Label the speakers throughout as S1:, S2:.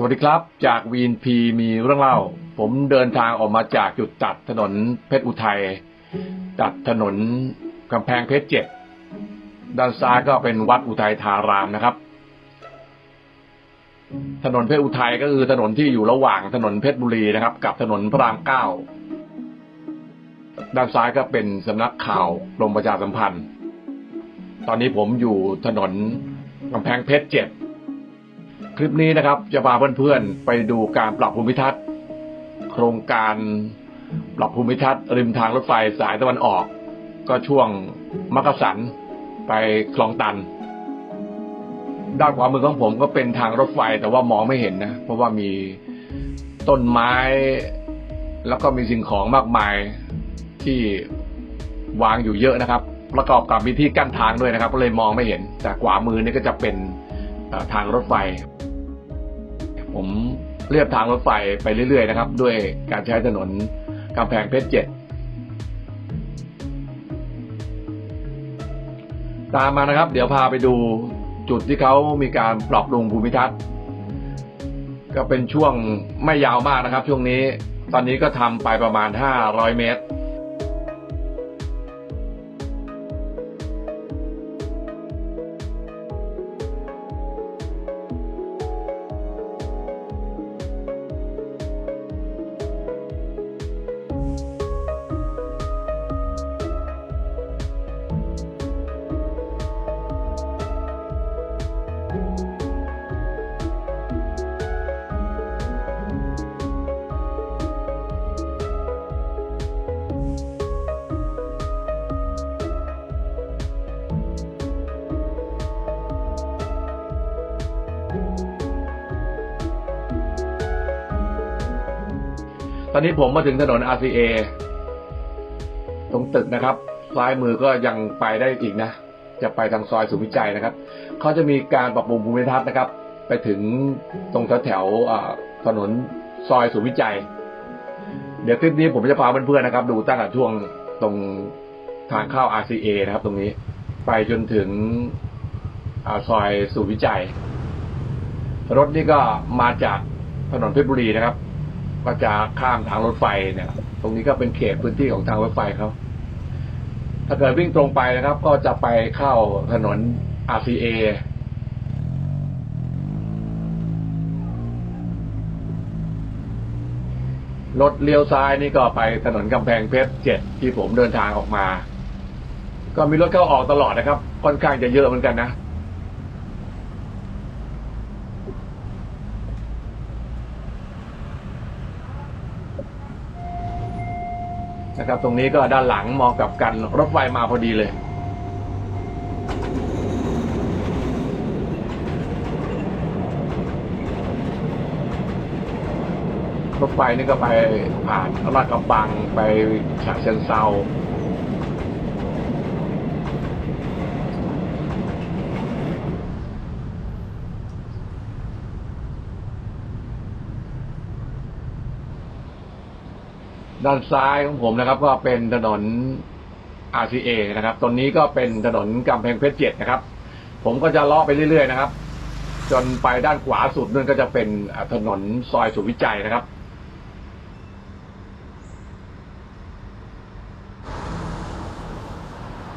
S1: สวัสดีครับ จากวีนพีมีเรื่องเล่า ผมเดินทางออกมาจากจุดตัดถนนเพชรอุทัยตัดถนนกำแพงเพชรเจ็ดด้านซ้ายก็เป็นวัดอุทัยธารามนะครับ ถนนเพชรอุทัยก็คือถนนที่อยู่ระหว่างถนนเพชรบุรีนะครับ กับถนนพระรามเก้าด้านซ้ายก็เป็นสำนักข่าวกรมประชาสัมพันธ์ ตอนนี้ผมอยู่ถนนกำแพงเพชรเจ็ด คลิปนี้นะครับจะพาเพื่อนๆไปดูการปรับภูมิทัศน์ โครงการปรับภูมิทัศน์ ริมทางรถไฟสายตะวันออก ก็ช่วงมักกะสันไปคลองตัน ด้านขวามือของผมก็เป็นทางรถไฟแต่ว่ามองไม่เห็นนะ เพราะว่ามีต้นไม้ แล้วก็มีสิ่งของมากมายที่วางอยู่เยอะนะครับ ประกอบกับมีที่กั้นทางด้วยนะครับ ก็เลยมองไม่เห็น แต่ขวามือนี่ก็จะเป็น ทางรถไฟ ผมเรียบทางรถไฟไปเรื่อยๆนะครับ ด้วยการใช้ถนนกำแพงเพชรเจ็ดตามมานะครับ เดี๋ยวพาไปดูจุดที่เขามีการปรับปรุงภูมิทัศน์ ก็เป็นช่วงไม่ยาวมากนะครับ ช่วงนี้ ตอนนี้ก็ทำไปประมาณ 500 เมตร ตอนนี้ผมมาถึงถนน RCA ตรงตึกนะครับ ซ้ายมือก็ยังไปได้อีกนะ จะไปทางซอยสุวิจัยนะครับ เขาจะมีการปรับปรุงภูมิทัศน์นะครับ ไปถึงตรงแถวแถวๆถนนซอยสุวิจัย เดี๋ยวคลิปนี้ผมจะพาเพื่อนๆนะครับ ดูตั้งแต่ช่วงตรงทางเข้า RCA นะครับ ตรงนี้ไปจนถึงอซอยสุวิจัย รถนี่ก็มาจากถนนเพชรบุรีนะครับ ก็จะข้ามทางรถไฟเนี่ย ตรงนี้ก็เป็นเขตพื้นที่ของทางรถไฟเขาถ้าเกิดวิ่งตรงไปนะครับ ก็จะไปเข้าถนน RCA รถเลี้ยวซ้ายนี่ก็ไปถนนกำแพงเพชรเจ็ดที่ผมเดินทางออกมา ก็มีรถเข้าออกตลอดนะครับ ค่อนข้างจะเยอะเหมือนกันนะ นะครับ ตรงนี้ก็ด้านหลังมองกับกันรถไฟมาพอดีเลยรถไฟนี่ก็ไปผ่านลาดกระบังไปฉะเชิงเซา ด้านซ้ายของผมนะครับ ก็เป็นถนน RCA นะครับตรงนี้ก็เป็นถนนกำแพงเพชรเจ็ดนะครับ ผมก็จะเลาะไปเรื่อยๆนะครับ จนไปด้านขวาสุดนั่นก็จะเป็นถนนซอยสุวิจัยนะครับ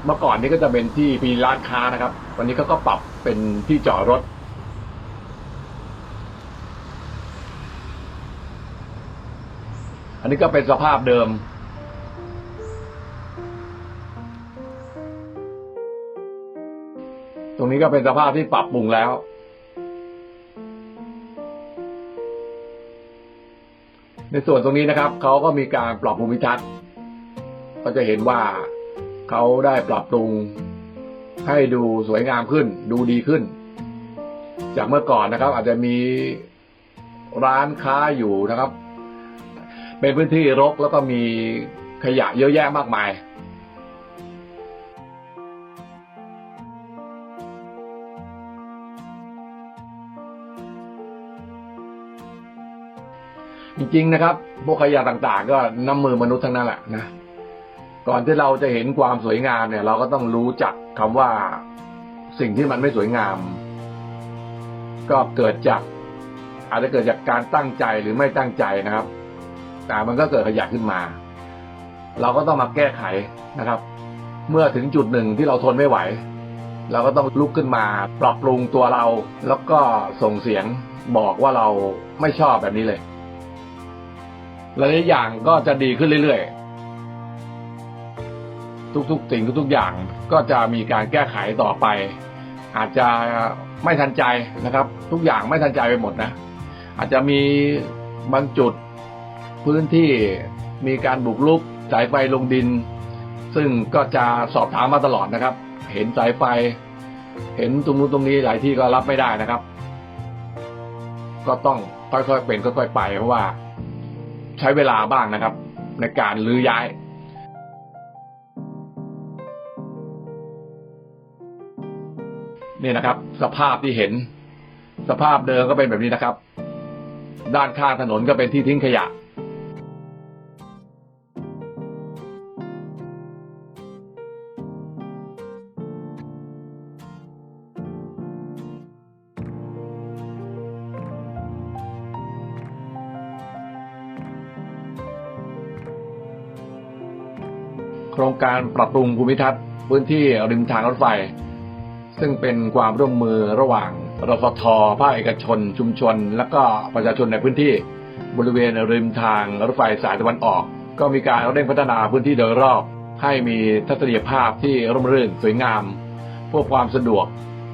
S1: เมื่อก่อนนี้ก็จะเป็นที่มีร้านค้านะครับ วันนี้เขาก็ปรับเป็นที่จอดรถ อันนี้ก็เป็นสภาพเดิมตรงนี้ก็เป็นสภาพที่ปรับปรุงแล้ว ในส่วนตรงนี้นะครับ เขาก็มีการปรับภูมิทัศน์ ก็จะเห็นว่าเขาได้ปรับปรุงให้ดูสวยงามขึ้น ดูดีขึ้น จากเมื่อก่อนนะครับ อาจจะมีร้านค้าอยู่นะครับ เป็นพื้นที่รกแล้วก็มีขยะเยอะแยะมากมายจริงๆนะครับพวกขยะต่างๆ ก็น้ำมือมนุษย์ทั้งนั้นแหละนะ ก่อนที่เราจะเห็นความสวยงามเนี่ย เราก็ต้องรู้จักคำว่าสิ่งที่มันไม่สวยงาม ก็เกิดจาก อาจจะเกิดจากการตั้งใจหรือไม่ตั้งใจนะครับ ต่มันก็เกิดขยะขึ้นมา เราก็ต้องมาแก้ไขนะครับ เมื่อถึงจุดหนึ่งที่เราทนไม่ไหว เราก็ต้องลุกขึ้นมาปรับปรุงตัวเรา แล้วก็ส่งเสียงบอกว่าเราไม่ชอบแบบนี้เลยหลายๆอย่างก็จะดีขึ้นเรื่อยๆ ทุกๆสิ่งทุกๆอย่างก็จะมีการแก้ไขต่อไป อาจจะไม่ทันใจนะครับ ทุกอย่างไม่ทันใจไปหมดนะ อาจจะมีบางจุด พื้นที่มีการบุกรุกสายไฟลงดิน ซึ่งก็จะสอบถามมาตลอดนะครับ เห็นสายไฟ เห็นตรงนู้นตรงนี้หลายที่ก็รับไม่ได้นะครับ ก็ต้องค่อยๆเป็นค่อยๆไปเพราะว่า ใช้เวลาบ้างนะครับ ในการลื้อย้ายนี่นะครับ สภาพที่เห็น สภาพเดิมก็เป็นแบบนี้นะครับ ด้านข้างถนนก็เป็นที่ทิ้งขยะ โครงการปรับปรุงภูมิทัศน์พื้นที่ริมทางรถไฟ ซึ่งเป็นความร่วมมือระหว่างรฟทภาคเอกชน ชุมชน และก็ประชาชนในพื้นที่บริเวณริมทางรถไฟสายตะวันออก ก็มีการเร่งพัฒนาพื้นที่โดยรอบ ให้มีทัศนียภาพที่ร่มรื่นสวยงามเพื่อความสะดวก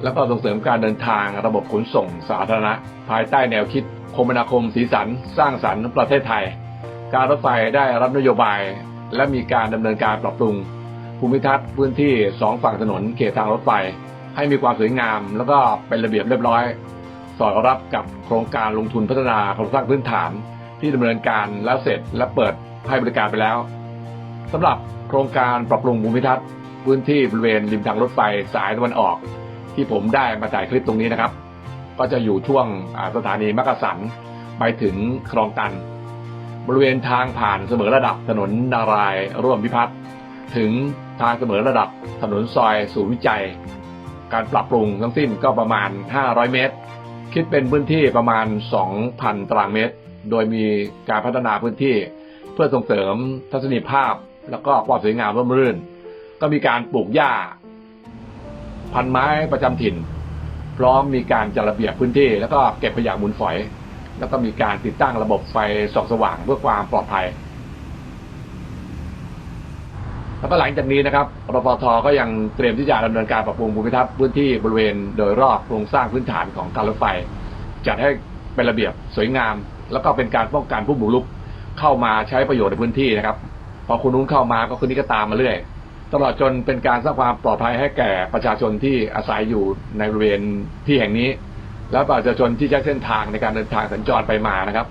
S1: และก็ส่งเสริมการเดินทางระบบขนส่งสาธารณะ ภายใต้แนวคิด คมนาคมสีสัน สร้างสรรค์ประเทศไทย การรถไฟได้รับนโยบาย และมีการดำเนินการปรับปรุง ภูมิทัศน์พื้นที่สองฝั่งถนนเขตทางรถไฟให้มีความสวยงาม แล้วก็เป็นระเบียบเรียบร้อย สอดรับกับโครงการลงทุนพัฒนาโครงสร้างพื้นฐาน ที่ดำเนินการแล้วเสร็จและเปิดให้บริการไปแล้วสำหรับโครงการปรับปรุงภูมิทัศน์พื้นที่บริเวณริมทางรถไฟสายตะวันออก ที่ผมได้มาถ่ายคลิปตรงนี้นะครับ ก็จะอยู่ช่วงสถานีมักกะสันไปถึงคลองตัน บริเวณทางผ่านเสมอระดับถนนนารายร่วมพิพัฒน์ถึงทางเสมอระดับถนนซอยศูนย์วิจัย การปรับปรุงทั้งสิ้นก็ประมาณ 500 เมตร คิดเป็นพื้นที่ประมาณ 2,000 ตารางเมตร โดยมีการพัฒนาพื้นที่เพื่อส่งเสริมทัศนียภาพ แล้วก็ความสวยงามร่มรื่น ก็มีการปลูกหญ้า พันไม้ประจำถิ่น พร้อมมีการจัดระเบียบพื้นที่ แล้วก็เก็บขยะมูลฝอย แล้วก็มีการติดตั้งระบบไฟส่องสว่างเพื่อความปลอดภัย แล้วก็หลังจากนี้นะครับรพทก็ยังเตรียมที่จะดำเนินการปรับปรุงภูมิทัศน์พื้นที่บริเวณโดยรอบโครงสร้างพื้นฐานของการรถไฟ จัดให้เป็นระเบียบสวยงาม แล้วก็เป็นการป้องกันผู้บุกรุกเข้ามาใช้ประโยชน์ในพื้นที่นะครับ พอคนนู้นเข้ามาก็คนนี้ก็ตามมาเรื่อยตลอดจนเป็นการสร้างความปลอดภัยให้แก่ประชาชนที่อาศัยอยู่ในบริเวณที่แห่งนี้ และประชาชนที่ใช้เส้นทางในการเดินทางสัญจรไปมานะครับ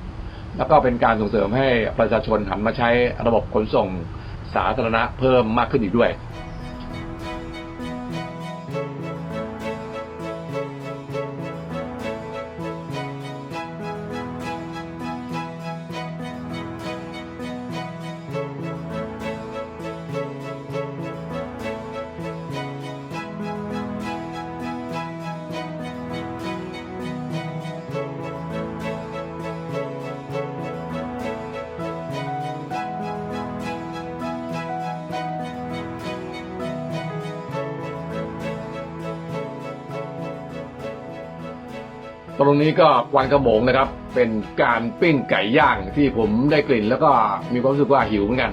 S1: แล้วก็เป็นการส่งเสริมให้ประชาชนหันมาใช้ระบบขนส่งสาธารณะเพิ่มมากขึ้นอีกด้วย ตรงนี้ก็วันขโมงนะครับ เป็นการปิ้งไก่ย่างที่ผมได้กลิ่น แล้วก็มีความรู้สึกว่าหิวเหมือนกัน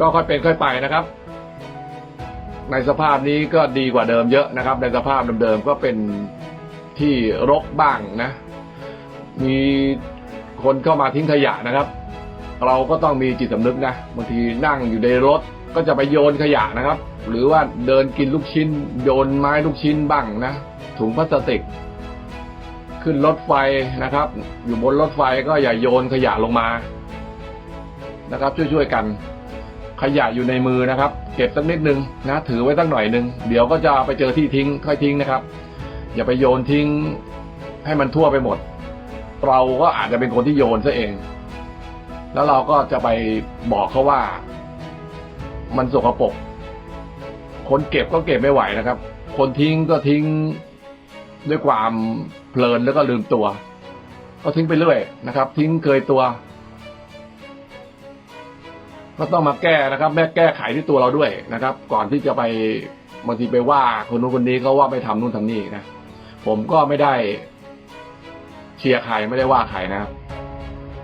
S1: ก็ค่อยเป็นค่อยไปนะครับ ในสภาพนี้ก็ดีกว่าเดิมเยอะนะครับ ในสภาพเดิมๆก็เป็นที่รกบ้างนะ มีคนเข้ามาทิ้งขยะนะครับ เราก็ต้องมีจิตสำนึกนะบางทีนั่งอยู่ในรถก็จะไปโยนขยะนะครับ หรือว่าเดินกินลูกชิ้น โยนไม้ลูกชิ้นบ้างนะ ถุงพลาสติก ขึ้นรถไฟนะครับ อยู่บนรถไฟก็อย่าโยนขยะลงมานะครับ ช่วยๆกัน ขยะอยู่ในมือนะครับ เก็บสักนิดนึงนะถือไว้สักหน่อยนึงเดี๋ยวก็จะไปเจอที่ทิ้งค่อยทิ้งนะครับ อย่าไปโยนทิ้งให้มันทั่วไปหมด เราก็อาจจะเป็นคนที่โยนซะเอง แล้วเราก็จะไปบอกเขาว่า มันสกปรกคนเก็บก็เก็บไม่ไหวนะครับ คนทิ้งก็ทิ้ง ด้วยความเพลินแล้วก็ลืมตัว ก็ทิ้งไปเรื่อยนะครับ ทิ้งเกยตัว ก็ต้องมาแก้นะครับ แม่แก้ไขที่ตัวเราด้วยนะครับ ก่อนที่จะไปบางทีไปว่าคนนู้นคนนี้เขาว่าไม่ทำนู่นทำนี่นะผมก็ไม่ได้เชียร์ใครไม่ได้ว่าใครนะครับ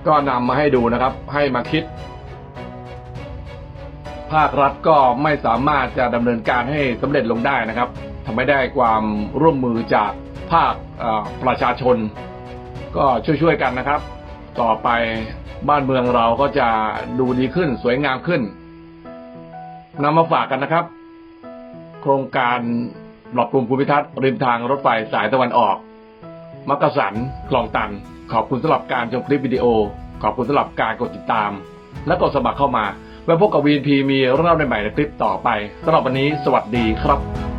S1: ก็นำมาให้ดูนะครับ ให้มาคิด ภาครัฐก็ไม่สามารถจะดำเนินการให้สำเร็จลงได้นะครับทำไม่ได้ความร่วมมือจาก ภาคประชาชน ก็ช่วยๆกันนะครับ ต่อไปบ้านเมืองเราก็จะดูดีขึ้นสวยงามขึ้นนำมาฝากกันนะครับ โครงการปรับปรุงภูมิทัศน์ริมทางรถไฟสายตะวันออก มักกะสันคลองตัน ขอบคุณสำหรับการชมคลิปวิดีโอ ขอบคุณสำหรับการกดติดตาม และกดสมัครเข้ามา ไว้พบกับวีนพีมีเรื่องเล่าใหม่ๆในคลิปต่อไปสำหรับวันนี้สวัสดีครับ